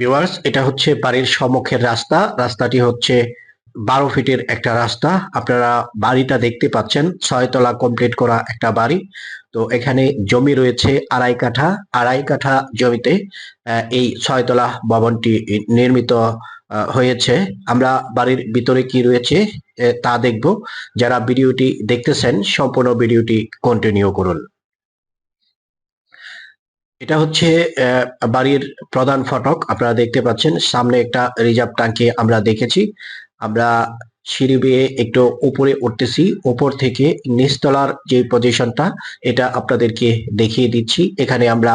Viewers এটা হচ্ছে বাড়ির সম্মুখের রাস্তা। রাস্তাটি হচ্ছে বারো ফিটের একটা রাস্তা। আপনারা বাড়িটা দেখতে পাচ্ছেন। ছয়তলা কমপ্লিট করা একটা বাড়ি। তো এখানে জমি রয়েছে আড়াই কাঠা। আড়াই কাঠা জমিতে এই ছয়তলা ভবনটি নির্মিত হয়েছে। আমরা বাড়ির ভিতরে কি রয়েছে তা দেখব। যারা ভিডিওটি দেখতেছেন, সম্পূর্ণ ভিডিওটি কন্টিনিউ করুন। এটা হচ্ছে বাড়ির প্রধান ফটক। আপনারা দেখতে পাচ্ছেন, সামনে একটা রিজার্ভ ট্যাঙ্কি আমরা দেখেছি। আমরা সিঁড়ি বেয়ে একটু উপরে উঠতেছি। উপর থেকে নিচতলার যে পজিশনটা, এটা আপনাদেরকে দেখিয়ে দিচ্ছি। এখানে আমরা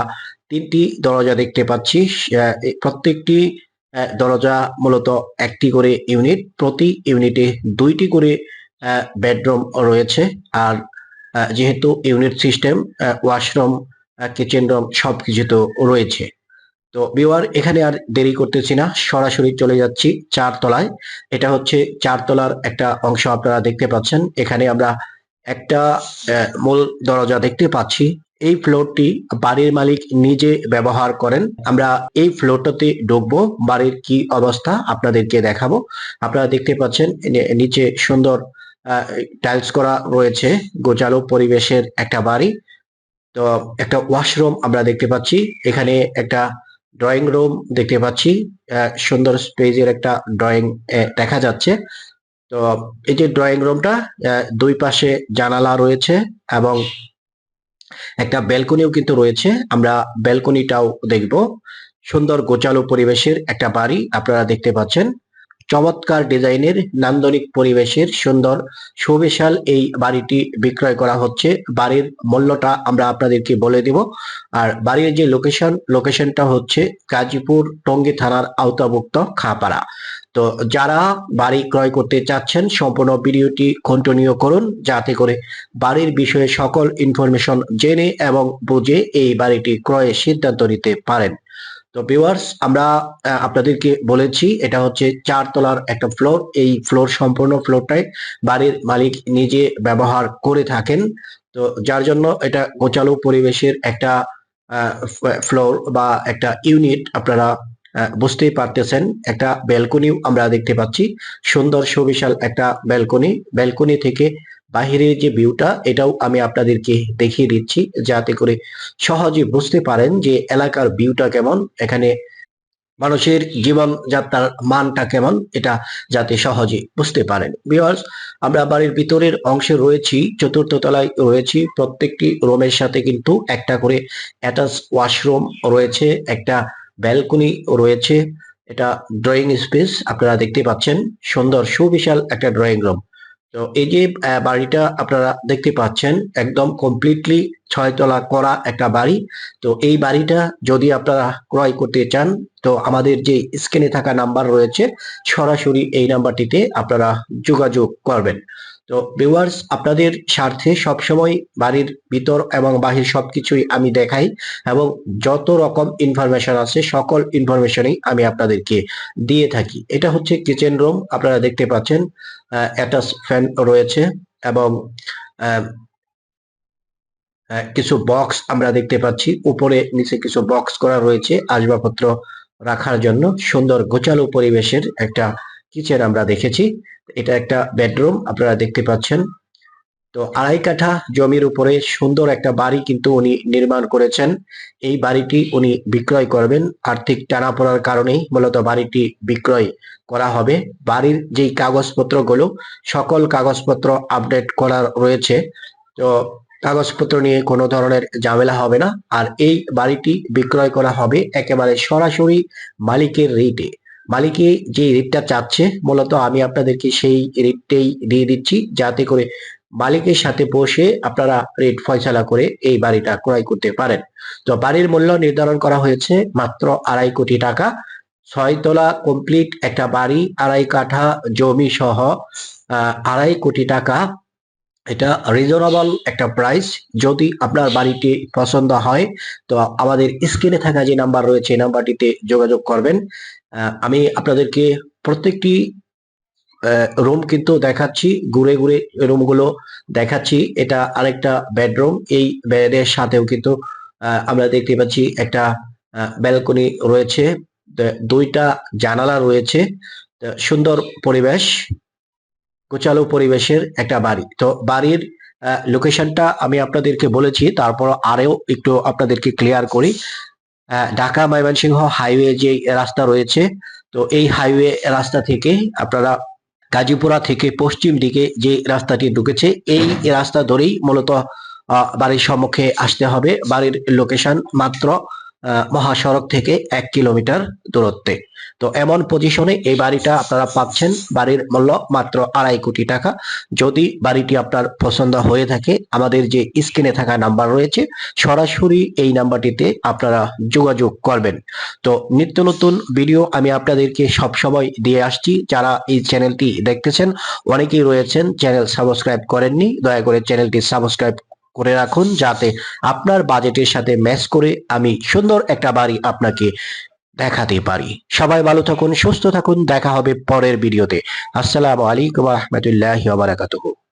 তিনটি দরজা দেখতে পাচ্ছি। প্রত্যেকটি দরজা মূলত একটি করে ইউনিট। প্রতি ইউনিটে দুইটি করে বেডরুম রয়েছে। আর যেহেতু unit system washroom kitchen room সবকিছু তো রয়েছে। তো বিওয়ার এখানে আর দেরি করতেছি না, সরাসরি চলে যাচ্ছি চার তলায় এটা হচ্ছে চার তলার একটা অংশ আপনারা দেখতে পাচ্ছেন। এখানে আমরা একটা মূল দরজা দেখতে পাচ্ছি। এই ফ্লোরটি বাড়ির মালিক নিজে ব্যবহার করেন। আমরা এই ফ্লোরটাতে ঢুকবো, বাড়ির কি অবস্থা আপনাদেরকে দেখাবো। আপনারা দেখতে পাচ্ছেন নিচে সুন্দর টাইলস করা রয়েছে। গোজালো পরিবেশের একটা বাড়ি। তো একটা ওয়াশরুম আমরা দেখতে পাচ্ছি। এখানে একটা ড্রয়িং রুম দেখতে পাচ্ছি। সুন্দর স্পেসের একটা ড্রয়িং দেখা যাচ্ছে। তো এই যে ড্রয়িং রুমটা দুই পাশে জানালা রয়েছে এবং একটা ব্যালকনিও কিন্তু রয়েছে। আমরা ব্যালকনিটাও দেখব। সুন্দর গোচালো পরিবেশের একটা বাড়ি আপনারা দেখতে পাচ্ছেন। চমৎকার ডিজাইনের নান্দনিক পরিবেশের সুন্দর সুবিশাল এই বাড়িটি বিক্রয় করা হচ্ছে। বাড়ির মূল্যটা আমরা আপনাদেরকে বলে দিব। আর বাড়ির যে লোকেশন লোকেশনটা হচ্ছে গাজীপুর টঙ্গী থানার আওতাভুক্ত খাপাড়া। তো যারা বাড়ি ক্রয় করতে চাচ্ছেন, সম্পূর্ণ ভিডিওটি কন্টিনিউ করুন যাতে করে বাড়ির বিষয়ে সকল ইনফরমেশন জেনে এবং বুঝে এই বাড়িটি ক্রয়ের সিদ্ধান্ত নিতে পারেন। তো ভিউয়ার্স আমরা আপনাদেরকে বলেছি, এটা হচ্ছে চার তলার একটা ফ্লোর এই ফ্লোর সম্পূর্ণ ফ্লোরটাই বাড়ির মালিক নিজে ব্যবহার করে থাকেন। তো যার জন্য এটা গোচালো পরিবেশের একটা ফ্লোর বা একটা ইউনিট আপনারা বুঝতেই পারতেছেন। একটা ব্যালকনিও আমরা দেখতে পাচ্ছি। সুন্দর সুবিশাল একটা ব্যালকনি ব্যালকনি থেকে বাহিরের যে ভিউটা এটাও আমি আপনাদেরকে দেখিয়ে দিচ্ছি যাতে করে সহজে বুঝতে পারেন যে এলাকার ভিউটা কেমন, এখানে মানুষের জীবনযাত্রার মানটা কেমন, এটা যাতে সহজে বুঝতে পারেন। বিকজ আমরা বাড়ির ভিতরের অংশে রয়েছি, চতুর্থ তলায় রয়েছি, প্রত্যেকটি রুমের সাথে কিন্তু একটা করে অ্যাটাচ ওয়াশরুম রয়েছে, একটা ব্যালকনি রয়েছে, এটা ড্রয়িং স্পেস আপনারা দেখতে পাচ্ছেন, সুন্দর সুবিশাল একটা ড্রয়িং রুম তো এই যে বাড়িটা আপনারা দেখতে পাচ্ছেন, একদম কমপ্লিটলি ছয়তলা করা একটা বাড়ি। তো এই বাড়িটা যদি আপনারা ক্রয় করতে চান, তো আমাদের যে স্ক্রিনে থাকা নাম্বার রয়েছে, সরাসরি এই নাম্বারটিতে আপনারা যোগাযোগ করবেন। তো ভিউয়ার্স আপনাদের স্বার্থে সবসময় বাড়ির ভিতর এবং বাহির সবকিছুই আমি দেখাই এবং যত রকম ইনফরমেশন আছে, সকল ইনফরমেশনই আমি আপনাদেরকে দিয়ে থাকি। এটা হচ্ছে কিচেন রুম আপনারা দেখতে পাচ্ছেন অ্যাটাচ ফ্যান রয়েছে এবং কিছু বক্স আমরা দেখতে পাচ্ছি। উপরে, নিচে কিছু বক্স করা রয়েছে আসবাবপত্র রাখার জন্য। সুন্দর গোছালো পরিবেশের একটা কিচেন আমরা দেখেছি, এটা একটা বেডরুম আপনারা দেখতে পাচ্ছেন। তো আড়াই কাঠা জমির উপরে সুন্দর একটা বাড়ি কিন্তু উনি নির্মাণ করেছেন। এই বাড়িটি উনি বিক্রয় করবেন। আর্থিক টানাপোড়ার কারণেই মূলত বাড়িটি বিক্রয় করা হবে। বাড়ির যেই কাগজপত্রগুলো, সকল কাগজপত্র আপডেট করা রয়েছে। তো কাগজপত্র নিয়ে কোনো ধরনের ঝামেলা হবে না। আর এই বাড়িটি বিক্রয় করা হবে একেবারে সরাসরি মালিকের রেটে। মালিকে যে রেটটা চাচ্ছে, মূলত আমি আপনাদেরকে সেই রেটটাই দিয়ে দিচ্ছি, যাতে করে মালিকের সাথে বসে আপনারা রেট ফয়সালা করে এই বাড়িটা ক্রয় করতে পারেন। তো বাড়ির মূল্য নির্ধারণ করা হয়েছে মাত্র আড়াই কোটি টাকা। ছয় ছয়তলা কমপ্লিট একটা বাড়ি, আড়াই কাঠা জমি সহ আড়াই কোটি টাকা। এটা রিজনেবল একটা প্রাইস যদি আপনার বাড়িটি পছন্দ হয়, তো আমাদের স্ক্রিনে থাকা যে নাম্বার রয়েছে, এই নাম্বারটিতে যোগাযোগ করবেন। আমি আপনাদেরকে প্রত্যেকটি রুম কিন্তু দেখাচ্ছি, ঘুরে ঘুরে রুমগুলো দেখাচ্ছি। এটা আরেকটা বেডরুম এই বেডের সাথেও কিন্তু আমরা দেখতে পাচ্ছি একটা ব্যালকনি রয়েছে। দুইটা জানালা রয়েছে। সুন্দর পরিবেশ গোচালো পরিবেশের একটা বাড়ি। তো বাড়ির লোকেশনটা আমি আপনাদেরকে বলেছি, তারপর আরও একটু আপনাদেরকে ক্লিয়ার করি। ঢাকা ময়মনসিংহ হাইওয়ে যে রাস্তা রয়েছে, তো এই হাইওয়ে রাস্তা থেকে আপনারা গাজীপুরা থেকে পশ্চিম দিকে যে রাস্তাটি ঢুকেছে, এই রাস্তা ধরেই মূলত বাড়ির সম্মুখে আসতে হবে। বাড়ির লোকেশন মাত্র মহাসড়ক থেকে এক কিলোমিটার দূরত্বে। তো এমন পজিশনে এই বাড়িটা আপনারা পাচ্ছেন। বাড়ির মূল্য মাত্র আড়াই কোটি টাকা। যদি বাড়িটি আপনার পছন্দ হয়ে থাকে, আমাদের যে স্ক্রিনে থাকা নাম্বার রয়েছে, সরাসরি এই নাম্বারটিতে আপনারা যোগাযোগ করবেন। তো নিত্য নতুন ভিডিও আমি আপনাদেরকে সব সময় দিয়ে আসছি। যারা এই চ্যানেলটি দেখতেছেন, অনেকেই রয়েছেন চ্যানেল সাবস্ক্রাইব করেননি, দয়া করে চ্যানেলটি সাবস্ক্রাইব করে রাখুন যাতে আপনার বাজেটের সাথে ম্যাচ করে আমি সুন্দর একটা বাড়ি আপনাকে দেখাতে পারি। সবাই ভালো থাকুন, সুস্থ থাকুন, দেখা হবে পরের ভিডিওতে আসসালামু আলাইকুম রহমতুল্লাহ বারাকাতুহু।